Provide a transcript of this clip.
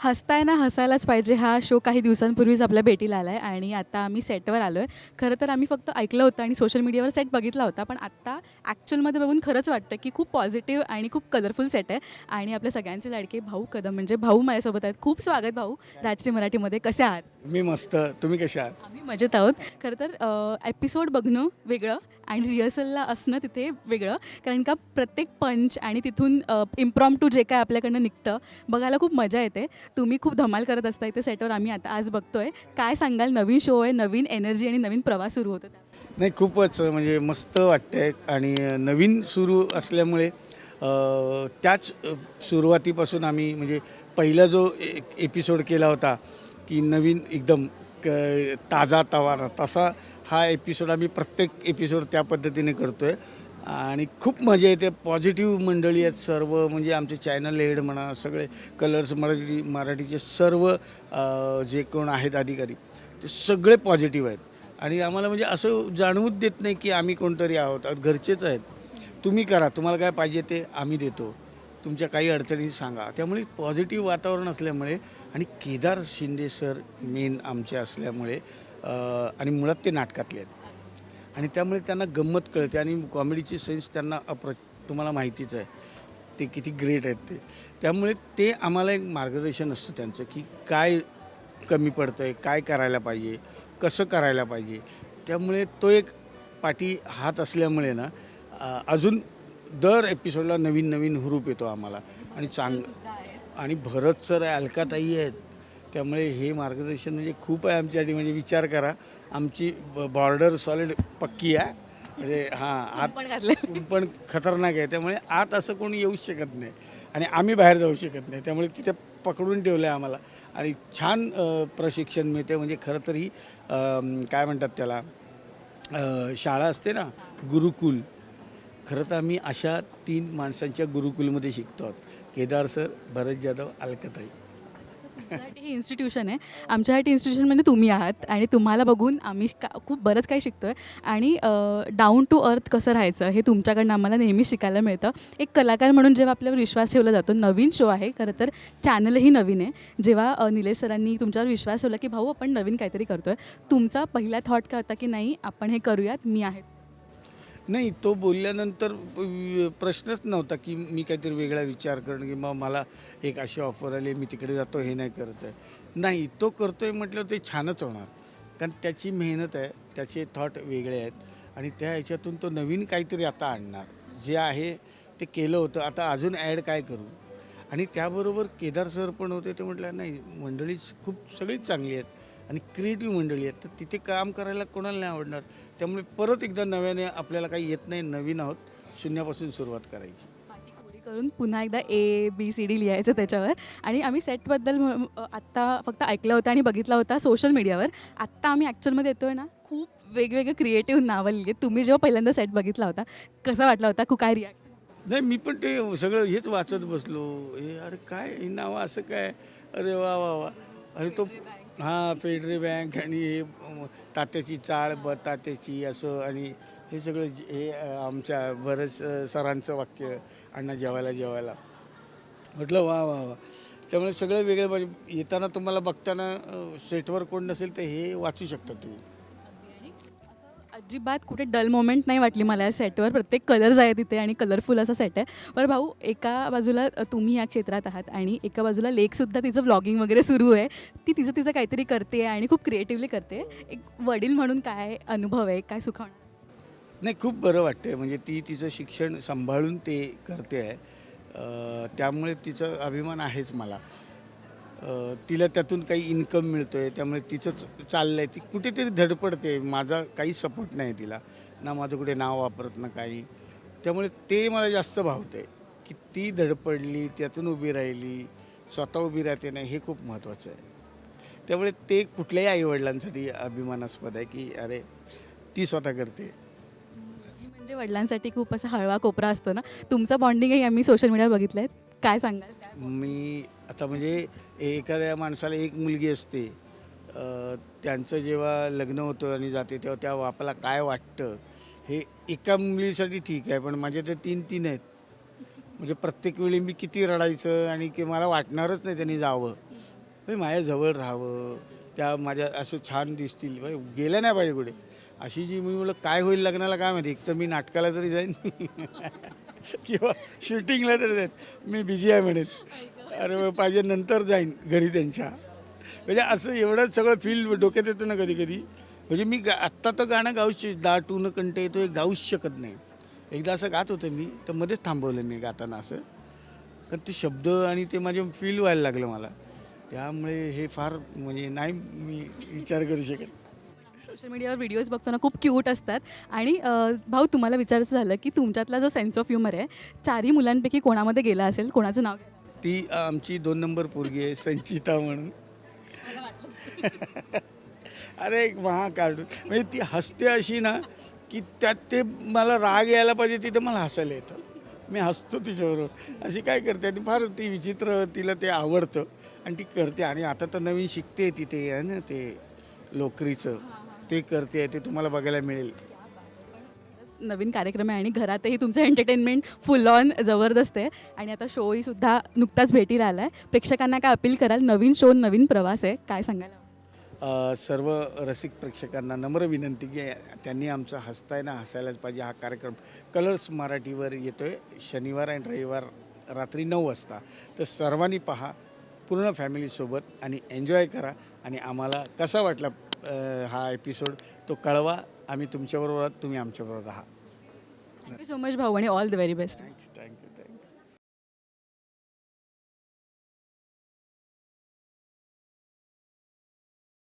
हसताय ना हसायलाच पाहिजे. हा शो काही दिवसांपूर्वीच आपल्या भेटीला आला आहे आणि आता आम्ही सेटवर आलो आहे खरं तर आम्ही फक्त ऐकलं होतं आणि सोशल मीडियावर सेट बघितला होता पण आत्ता ॲक्च्युअलमध्ये बघून खरंच वाटतं की खूप पॉझिटिव्ह आणि खूप कलरफुल सेट आहे. आणि आपल्या सगळ्यांचे लाडके भाऊ कदम म्हणजे भाऊ माझ्यासोबत आहेत. खूप स्वागत भाऊ. राजश्री मराठीमध्ये कसे आहात? मी मस्त. तुम्ही कशा आहात? आम्ही मजेत आहोत. खरं तर एपिसोड बघणं वेगळं आणि रिहर्सलला असणं तिथे वेगळं. कारण का प्रत्येक पंच आणि तिथून इम्प्रॉम टू जे काय आपल्याकडनं निघतं बघायला खूप मजा येते. तुम्ही खूप धमाल करत असता इथे सेटवर आम्ही आता आज बघतोय. काय सांगाल नवीन शो आहे नवीन एनर्जी आणि नवीन प्रवास सुरू होतो नाही खूपच म्हणजे मस्त वाटतंय. आणि नवीन सुरू असल्यामुळे त्याच सुरुवातीपासून आम्ही म्हणजे पहिला जो एक एपिसोड केला होता की नवीन एकदम क ताजा तवारा तसा हा एपिसोड आम्ही प्रत्येक एपिसोड त्या पद्धतीने करतो आहे आणि खूप मजा येते. पॉझिटिव्ह मंडळी आहेत सर्व म्हणजे आमचे चॅनल हेड म्हणा सगळे कलर्स मराठी मराठीचे सर्व जे कोण आहेत अधिकारी ते सगळे पॉझिटिव्ह आहेत. आणि आम्हाला म्हणजे असं जाणवूच देत नाही की आम्ही कोणतरी आहोत. घरचेच आहेत. तुम्ही करा तुम्हाला काय पाहिजे ते आम्ही देतो. तुमच्या काही अडचणी सांगा. त्यामुळे पॉझिटिव्ह वातावरण असल्यामुळे आणि केदार शिंदे सर मेन आमचे असल्यामुळे आणि मुळात ते नाटकातले आहेत. आणि त्यामुळे त्यांना गंमत कळते आणि कॉमेडीची सेन्स त्यांना अप्र तुम्हाला माहितीच आहे. ते किती ग्रेट आहेत ते. त्यामुळे ते आम्हाला एक मार्गदर्शन असतं त्यांचं की काय कमी पडतं आहे काय करायला पाहिजे कसं करायला पाहिजे. त्यामुळे तो एक पाठी हात असल्यामुळे ना अजून दर एपिसोडला नवीन नवीन हुरूप येतो आम्हाला. आणि चांग आणि भरत सर अलकाताई आहेत त्यामुळे हे मार्गदर्शन म्हणजे खूप आहे आमच्यासाठी म्हणजे विचार करा. आमची बॉर्डर सॉलिड पक्की आहे. म्हणजे हां आत पण घातले ऊन पण खतरनाक आहे. त्यामुळे आत असं कोणी येऊ शकत नाही. आणि आम्ही बाहेर जाऊ शकत नाही. त्यामुळे तिथे पकडून ठेवलं आहे आम्हाला. आणि छान प्रशिक्षण मिळते म्हणजे खरं तर ही काय म्हणतात त्याला? शाळा असते ना गुरुकुल. खरं तर आम्ही अशा तीन माणसांच्या गुरुकुलमध्ये शिकतो आहोत. केदार सर भरत जाधव अलकताई. तुमच्यासाठी हे इन्स्टिट्यूशन आहे. आमच्यासाठी इन्स्टिट्यूशनमध्ये तुम्ही आहात आणि तुम्हाला बघून आम्ही का खूप बरंच काही शिकतो आहे आणि डाऊन टू अर्थ कसं राहायचं हे तुमच्याकडनं आम्हाला नेहमी शिकायला मिळतं. एक कलाकार म्हणून जेव्हा आपल्यावर विश्वास ठेवला जातो नवीन शो आहे. खरं तर चॅनलही नवीन आहे. जेव्हा निलेश सरांनी तुमच्यावर विश्वास ठेवला की भाऊ आपण नवीन काहीतरी करतो आहे तुमचा पहिला थॉट काय होता की नाही आपण हे करूयात मी आहे. नाही तो बोलल्यानंतर प्रश्नच नव्हता की मी काहीतरी वेगळा विचार करणं किंवा मला एक अशी ऑफर आली मी तिकडे जातो हे नाही करत आहे. नाही तो करतो आहे म्हटलं ते छानच होणार. कारण त्याची मेहनत आहे त्याचे थॉट वेगळे आहेत आणि त्या ह्याच्यातून तो नवीन काहीतरी आता आणणार. जे आहे ते केलं होतं. आता अजून ॲड काय करू? आणि त्याबरोबर केदार सर पण होते ते म्हटलं नाही मंडळीच खूप सगळीच चांगली आहेत. आणि क्रिएटिव्ह मंडळी आहेत. तर तिथे काम करायला कोणाला नाही आवडणार. त्यामुळे परत एकदा नव्याने आपल्याला काही येत नाही नवीन आहोत शून्यापासून सुरुवात करायची. करून पुन्हा एकदा ए बी सी डी लिहायचं त्याच्यावर. आणि आम्ही सेटबद्दल आत्ता फक्त ऐकलं होतं आणि बघितला होता सोशल मीडियावर आत्ता आम्ही ॲक्च्युअलमध्ये येतोय ना खूप वेगवेगळे क्रिएटिव्ह नावं लिहिली तुम्ही जेव्हा पहिल्यांदा सेट बघितला होता कसा वाटला होता? खूप काय रिॲक्शन नाही मी पण ते सगळं हेच वाचत बसलो. हे अरे काय हे नावं असं काय? अरे वा वा वा. आणि तो हां फेडरी बँक आणि हे तात्याची चाळ ब तात्याची असं आणि हे सगळं जे- हे आमच्या बरंच सरांचं वाक्य अण्णा जेवायला जेवायला. म्हटलं वा वा वा. त्यामुळे सगळं वेगळं म्हणजे येताना तुम्हाला बघताना सेटवर कोण नसेल तर हे वाचू शकता तुम्ही. अजिबात कुठे डल मोमेंट नाही वाटली मला या सेटवर. प्रत्येक कलर्स आहे तिथे आणि कलरफुल असा सेट आहे. पण भाऊ एका बाजूला तुम्ही या क्षेत्रात आहात आणि एका बाजूला लेकसुद्धा तिचं ब्लॉगिंग वगैरे सुरू आहे. ती तिचं तिचं काहीतरी करते आणि खूप क्रिएटिव्हली करते. एक वडील म्हणून काय अनुभव आहे? काय सुखावणं नाही खूप बरं वाटतं म्हणजे ती तिचं शिक्षण सांभाळून ते करते आहे. त्यामुळे तिचा अभिमान आहेच मला. तिला त्यातून काही इन्कम मिळतो आहे त्यामुळे तिचं चाललं आहे ती कुठेतरी धडपडते माझा काही सपोर्ट नाही तिला ना माझं कुठे नाव वापरत ना काही. त्यामुळे ते मला जास्त भावतं आहे की ती धडपडली त्यातून उभी राहिली स्वतः उभी राहते नाही हे खूप महत्त्वाचं आहे. त्यामुळे ते कुठल्याही आईवडिलांसाठी अभिमानास्पद आहे की अरे ती स्वतः करते. म्हणजे वडिलांसाठी खूप असा हळवा कोपरा असतो ना. तुमचं बॉन्डिंगही आम्ही सोशल मीडियावर बघितलं आहे काय सांगाल? मी आता म्हणजे एखाद्या माणसाला एक मुलगी असते त्यांचं जेव्हा लग्न होतं आणि जाते तेव्हा त्या बापाला काय वाटतं हे एका मुलीसाठी ठीक आहे पण माझे तर तीन तीन आहेत. म्हणजे प्रत्येक वेळी मी किती रडायचं आणि की मला वाटणारच नाही त्यांनी जावं. भाई माझ्याजवळ राहावं त्या माझ्या असं छान दिसतील भाई गेल्या नाही पाहिजे कुठे. अशी जी मी मुलं काय होईल लग्नाला काय माहिती? एक तर मी नाटकाला तरी जाईन. किंवा शूटिंगला तरी जाईन मी बिझी आहे म्हणेन. अरे पाहिजे नंतर जाईन घरी त्यांच्या. म्हणजे असं एवढं सगळं फील डोक्यात येतं ना कधी कधी. म्हणजे मी गा आत्ता तर गाणं गाऊच दाटून कंटे येतो हे गाऊच शकत नाही. एकदा असं गात होतं मी तर मध्येच थांबवलं मी गाताना असं. कारण ते शब्द आणि ते माझे फील व्हायला लागलं मला. त्यामुळे हे फार म्हणजे नाही मी विचार करू शकत. सोशल मीडियावर व्हिडिओज बघताना खूप क्यूट असतात. आणि अ, भाऊ तुम्हाला विचारायचं झालं की तुमच्यातला जो सेन्स ऑफ ह्युमर आहे चारही मुलांपैकी कोणामध्ये गेला असेल? कोणाचं नाव घ्यायला? ती आमची दोन नंबर पोरगी आहे संचिता म्हणून. अरे एक महा कार्टून म्हणजे ती हसते अशी ना की त्यात ते मला राग यायला पाहिजे तिथं मला हसायला येतं. मी हसतो तिच्याबरोबर. अशी काय करते आणि फार ती विचित्र तिला ते आवडतं. आणि ती करते आणि आता तर नवीन शिकते तिथे आहे ना ते लोकरीचं. ते करते ते तुम्हाला बघायला मिळेल. नवीन कार्यक्रम आहे आणि घरातही तुमचं एंटरटेनमेंट फुल ऑन जबरदस्त आहे. आणि आता शोही सुद्धा नुकताच भेटीला आला आहे प्रेक्षकांना काय अपील कराल? नवीन शो नवीन प्रवास आहे. काय सांगायला अ, सर्व रसिक प्रेक्षकांना नम्र विनंती की त्यांनी आमचं हसताय ना हसायलाच पाहिजे हा कार्यक्रम. कलर्स मराठीवर येतो आहे शनिवार आणि रविवार रात्री नऊ वाजता. तर सर्वांनी पहा पूर्ण फॅमिलीसोबत आणि एन्जॉय करा. आणि आम्हाला कसा वाटला हा एपिसोड तो कळवा. आम्ही तुमच्याबरोबर आहात तुम्ही आमच्याबरोबर राहा. थँक्यू सो मच भाऊ आणि all the very best thank you thank you